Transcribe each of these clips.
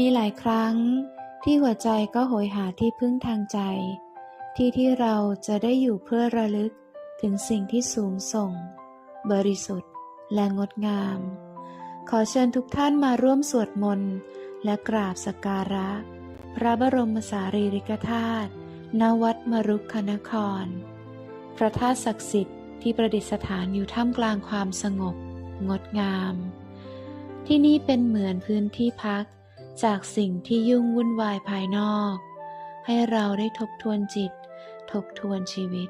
มีหลายครั้งที่หัวใจก็โหยหาที่พึ่งทางใจ ที่ที่เราจะได้อยู่เพื่อระลึกถึงสิ่งที่สูงส่ง บริสุทธิ์และงดงาม ขอเชิญทุกท่านมาร่วมสวดมนต์และกราบสักการะ พระบรมสารีริกธาตุณวัดมรุกคนคร พระธาตุศักดิ์สิทธิ์ที่ประดิษฐานอยู่ท่ามกลางความสงบ งดงาม ที่นี่เป็นเหมือนพื้นที่พัก จากสิ่งที่ยุ่งวุ่นวายภายนอก ให้เราได้ทบทวนจิต ทบทวนชีวิต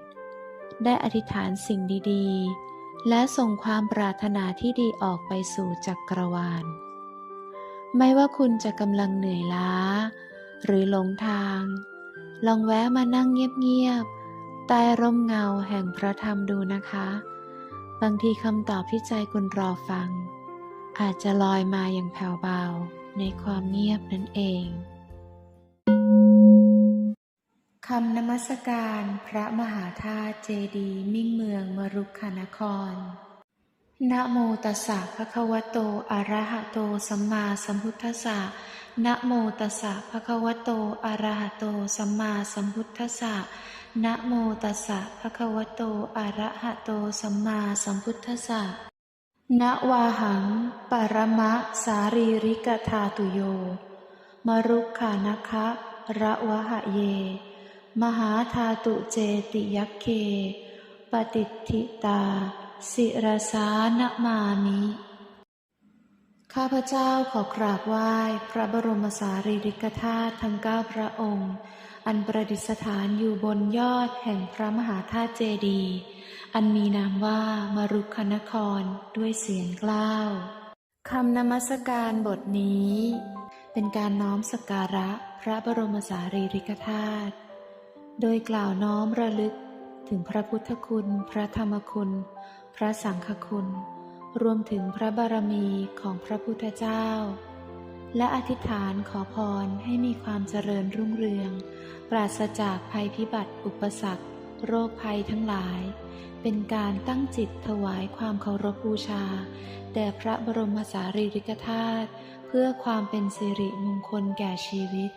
ได้อธิษฐานสิ่งดีๆ และส่งความปรารถนาที่ดีออกไปสู่จักรวาล ไม่ว่าคุณจะกำลังเหนื่อยล้า หรือหลงทาง ลองแวะมานั่งเงียบๆใต้ร่มเงาแห่งพระธรรมดูนะคะ บางทีคำตอบที่ใจคุณรอฟังอาจจะลอยมาอย่างแผ่วเบา ในความเงียบนั่นเองคำนมัสการพระมหาธาตุเจดีมิ่งเมืองมรุกขานคร นะโมตัสสะภะคะวะโต อะระหะโต สัมมาสัมพุทธัสสะ นะโมตัสสะภะคะวะโต อะระหะโต สัมมาสัมพุทธัสสะ นะโมตัสสะภะคะวะโต อะระหะโต สัมมาสัมพุทธัสสะ ณวาหัง ปรมะสารีริกธาตุโย มรุกขานะคะระวะหะเย มหาธาตุเจติยักเค ปฏิทิตา สิรสานมามิ ข้าพเจ้าขอกราบไหว้พระบรมสารีริกธาตุทั้งเก้าพระองค์ อันประดิษฐานอยู่บนยอดแห่งพระมหาธาตุเจดีย์อันมีนามว่ามารุกขนครด้วยเสียงกล้าวคำนมัสการบทนี้ เป็นการน้อมสักการะพระบรมสารีริกธาตุโดยกล่าวน้อมระลึกถึงพระพุทธคุณ พระธรรมคุณ พระสังฆคุณ รวมถึงพระบารมีของพระพุทธเจ้า และอธิษฐานขอพรให้มีความเจริญรุ่งเรือง ปราศจากภัยพิบัติอุปสรรค โรคภัยทั้งหลาย เป็นการตั้งจิตถวายความเคารพบูชา แด่พระบรมสารีริกธาตุเพื่อความเป็นสิริมงคลแก่ชีวิต